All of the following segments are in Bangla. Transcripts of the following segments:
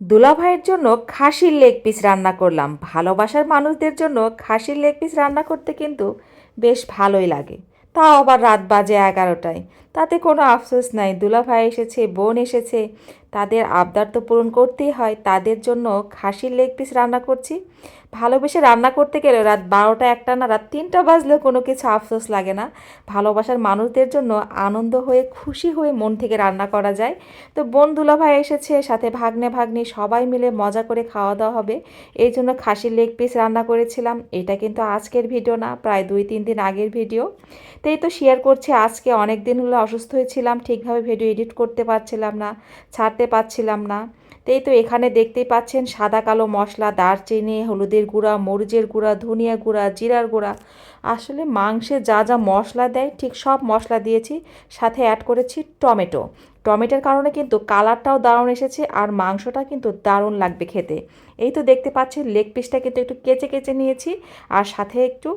দুলাভাইয়ের জন্য খাসির লেগ পিস রান্না করলাম। ভালোবাসার মানুষদের জন্য খাসির লেগ পিস রান্না করতে কিন্তু বেশ ভালোই লাগে। তাও আবার রাত বাজে এগারোটায়। তাতে কোনো আফসোস নাই। দুলাভাই এসেছে, বোন এসেছে। তাদের আবদার তো পূরণ করতেই হয়। তাদের জন্য খাসির লেগ পিস রান্না করছি। ভালোবেসে রান্না করতে গেলে রাত বারোটা একটা না রাত তিনটা বাজলেও কোনো কিছু আফসোস লাগে না। ভালোবাসার মানুষদের জন্য আনন্দ হয়ে, খুশি হয়ে মন থেকে রান্না করা যায়। তো বোন দুলাভাই এসেছে, সাথে ভাগ্নে ভাগ্নি সবাই মিলে মজা করে খাওয়া দাওয়া হবে। এই জন্য খাসির লেগ পিস রান্না করেছিলাম। এটা কিন্তু আজকের ভিডিও না, প্রায় দুই তিন দিন আগের ভিডিও। তো এই তো শেয়ার করছি আজকে। অনেক দিন হলো অসুস্থ হয়েছিলাম, ঠিকভাবে ভিডিও এডিট করতে পারছিলাম না, ছাড়তে পারছিলাম না। তো এই তো এখানে দেখতেই পাচ্ছেন সাদা, কালো মশলা, দারচিনি, হলুদের গুঁড়া, মরিচের গুঁড়া, ধনিয়া গুঁড়া, জিরার গুঁড়া। আসলে মাংসে যা যা মশলা দেয়, ঠিক সব মশলা দিয়েছি, সাথে অ্যাড করেছি টমেটো। টমেটোর কারণে কিন্তু কালারটাও দারুণ এসেছে আর মাংসটা কিন্তু দারুণ লাগবে খেতে। এই তো দেখতে পাচ্ছেন লেগ পিসটা কিন্তু একটু কেচে কেচে নিয়েছি আর সাথে একটু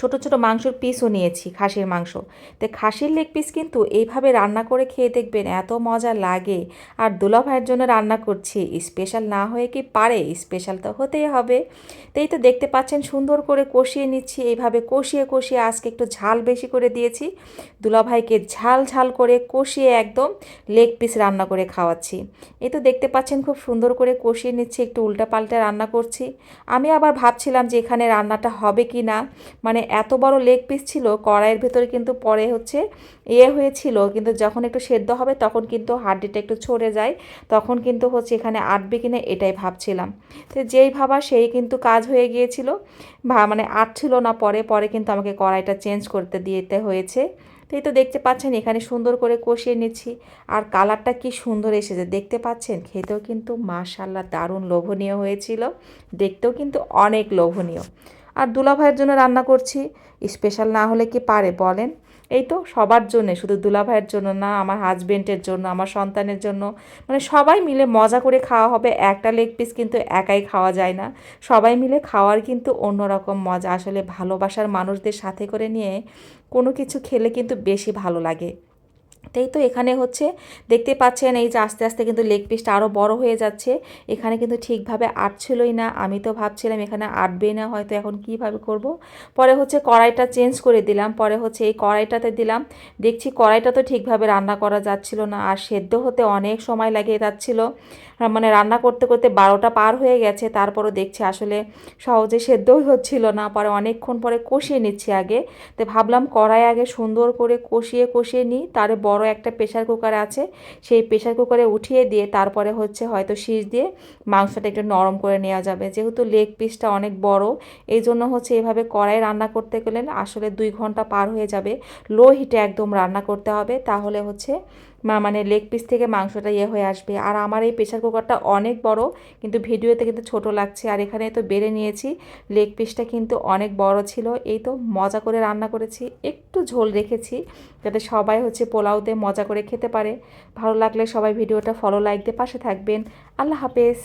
ছোট ছোট মাংসর পিসও নিয়েছি, খাসির মাংস। তো খাসির লেগ পিস কিন্তু এইভাবে রান্না করে খেয়ে দেখবেন এত মজা লাগে। আর দুলা ভাইয়ের জন্য রান্না করছি স্পেশাল না হয়ে কি পারে স্পেশাল তো হতেই হবে। তো এই তো দেখতে পাচ্ছেন সুন্দর করে কষিয়ে নিচ্ছি, এইভাবে কষিয়ে কষিয়ে আজকে একটু ঝাল বেশি করে দিয়েছি। দুলা ভাইকে ঝাল ঝাল করে কষিয়ে একদম লেগ পিস রান্না করে খাওয়াচ্ছি। এই তো দেখতে পাচ্ছেন খুব সুন্দর করে কষিয়ে নিচ্ছি, একটু উল্টা পাল্টা রান্না করছি। আমি আবার ভাবছিলাম যে এখানে রান্নাটা হবে কি না মানে এত বড় লেগ পিস ছিল, কড়াইয়ের ভেতরে কিন্তু পরে হচ্ছে ইয়ে হয়েছিল, কিন্তু যখন একটু সেদ্ধ হবে তখন কিন্তু হাড্ডিটা একটু ছড়ে যায়, তখন কিন্তু হচ্ছে এখানে আটবে কিনা এটাই ভাবছিলাম। তো যেই ভাবা সেই কিন্তু কাজ হয়ে গিয়েছিল, ভা মানে আটছিল না পরে পরে কিন্তু আমাকে কড়াইটা চেঞ্জ করতে দিতে হয়েছে। তো এই তো দেখতে পাচ্ছেন এখানে সুন্দর করে কষিয়ে নিচ্ছি, আর কালারটা কি সুন্দর এসেছে দেখতে পাচ্ছেন? খেতেও কিন্তু মাশাল্লাহ দারুণ লোভনীয় হয়েছিল, দেখতেও কিন্তু অনেক লোভনীয়। আর দুলাভাইয়ের জন্য রান্না করছি। স্পেশাল না হলে কি পারে বলেন? এই তো সবার জন্যে, শুধু দুলাভাইয়ের জন্য না, আমার হাজবেন্ডের জন্য, আমার সন্তানের জন্য। মানে সবাই মিলে মজা করে খাওয়া হবে, একটা লেগ পিস কিন্তু একাই খাওয়া যায় না। সবাই মিলে খাওয়ার কিন্তু অন্যরকম মজা। আসলে ভালোবাসার মানুষদের সাথে করে নিয়ে কোনো কিছু খেলে কিন্তু বেশি ভালো লাগে। তাই তো এখানে হচ্ছে দেখতে পাচ্ছেন এই যে আস্তে আস্তে কিন্তু লেগ পিসটা আরও বড় হয়ে যাচ্ছে। এখানে কিন্তু ঠিকভাবে আটছিলই না। আমি তো ভাবছিলাম এখানে আটবে না, হয়তো এখন কীভাবে করব। পরে হচ্ছে কড়াইটা চেঞ্জ করে দিলাম। পরে হচ্ছে এই কড়াইটাতে দিলাম। দেখছি কড়াইটা তো ঠিকভাবে রান্না করা যাচ্ছিল না। আর সেদ্ধ হতে অনেক সময় লাগে যাচ্ছিল। মানে রান্না করতে করতে বারোটা পার হয়ে গেছে, তারপরও দেখছি আসলে সহজে সেদ্ধই হচ্ছিল না, পরে অনেকক্ষণ পরে কষিয়ে নিচ্ছি আগে। তো ভাবলাম কড়াই আগে সুন্দর করে কষিয়ে কষিয়ে নিই, তারে বড় একটা প্রেশার কুকার আছে, সেই প্রেশার কুকারে উঠিয়ে দিয়ে তারপরে হচ্ছে হয়তো শীষ দিয়ে মাংসটা একটু নরম করে নেওয়া যাবে। যেহেতু লেগ পিসটা অনেক বড়, এই জন্য হচ্ছে এভাবে কড়াই রান্না করতে গেলে আসলে দুই ঘণ্টা পার হয়ে যাবে। লো হিটে একদম রান্না করতে হবে, তাহলে হচ্ছে মা মানে লেগ পিস থেকে মাংসটা ইয়ে হয়ে আসবে। আর আমার এই প্রেশার কুকারটা অনেক বড়, কিন্তু ভিডিওতে কিন্তু ছোট লাগছে। আর এখানে তো বেড়ে নিয়েছি লেগ পিসটা কিন্তু অনেক বড় ছিল। এই তো মজা করে রান্না করেছি, একটু ঝোল রেখেছি, যাতে সবাই হচ্ছে পোলাওতে মজা করে খেতে পারে। ভালো লাগলে সবাই ভিডিওটা ফলো লাইক দিয়ে পাশে থাকবেন। আল্লাহ হাফেজ।